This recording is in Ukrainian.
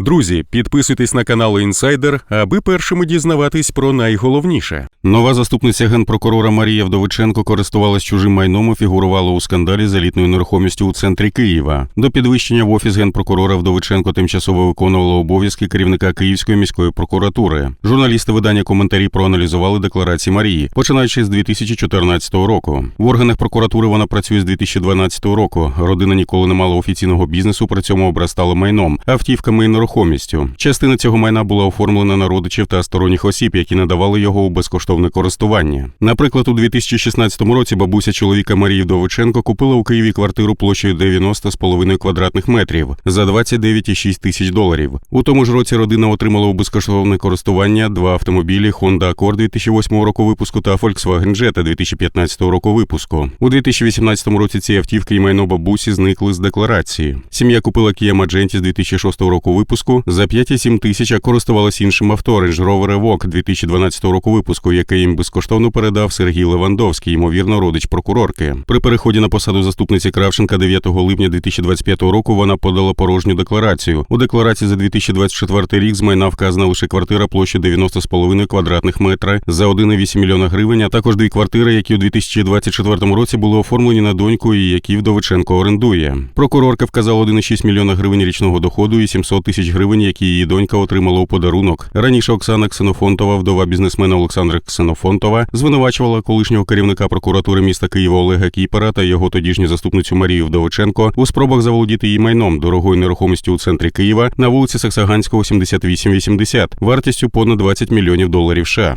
Друзі, підписуйтесь на канал Інсайдер, аби першими дізнаватись про найголовніше. Нова заступниця генпрокурора Марія Вдовиченко користувалась чужим майном і фігурувала у скандалі з елітною нерухомістю у центрі Києва. До підвищення в офіс генпрокурора Вдовиченко тимчасово виконувала обов'язки керівника Київської міської прокуратури. Журналісти видання коментарі проаналізували декларації Марії, починаючи з 2014 року. В органах прокуратури вона працює з 2012 року. Родина ніколи не мала офіційного бізнесу, при цьому обрастала майном, автівками і нерухомістю. Частина цього майна була оформлена на родичів та сторонніх осіб, які надавали його у безкоштовне користування. Наприклад, у 2016 році бабуся чоловіка Марії Вдовиченко купила у Києві квартиру площею 90,5 квадратних метрів за 29,6 тисяч доларів. У тому ж році родина отримала у безкоштовне користування два автомобілі Honda Accord 2008 року випуску та Volkswagen Jetta 2015 року випуску. У 2018 році ці автівки і майно бабусі зникли з декларації. Сім'я купила Kia з 2006 року випуску за 5,7 тисяч, користувалась іншим авто Range Rover Evoque 2012 року випуску, яке їм безкоштовно передав Сергій Левандовський, ймовірно, родич прокурорки. При переході на посаду заступниці Кравченка 9 липня 2025 року вона подала порожню декларацію. У декларації за 2024 рік з майна вказана лише квартира площі 90,5 квадратних метра за 1,8 мільйона гривень, а також дві квартири, які у 2024 році були оформлені на доньку і які Вдовиченко орендує. Прокурорка вказала 1,6 мільйона гривень річного доходу і 700 тисяч гривень, які її донька отримала у подарунок. Раніше Оксана Ксенофонтова, вдова бізнесмена Олександра Ксенофонтова, звинувачувала колишнього керівника прокуратури міста Києва Олега Кіпера та його тодішню заступницю Марію Вдовиченко у спробах заволодіти її майном дорогою нерухомістю у центрі Києва на вулиці Саксаганського, 78-80, вартістю понад 20 мільйонів доларів США.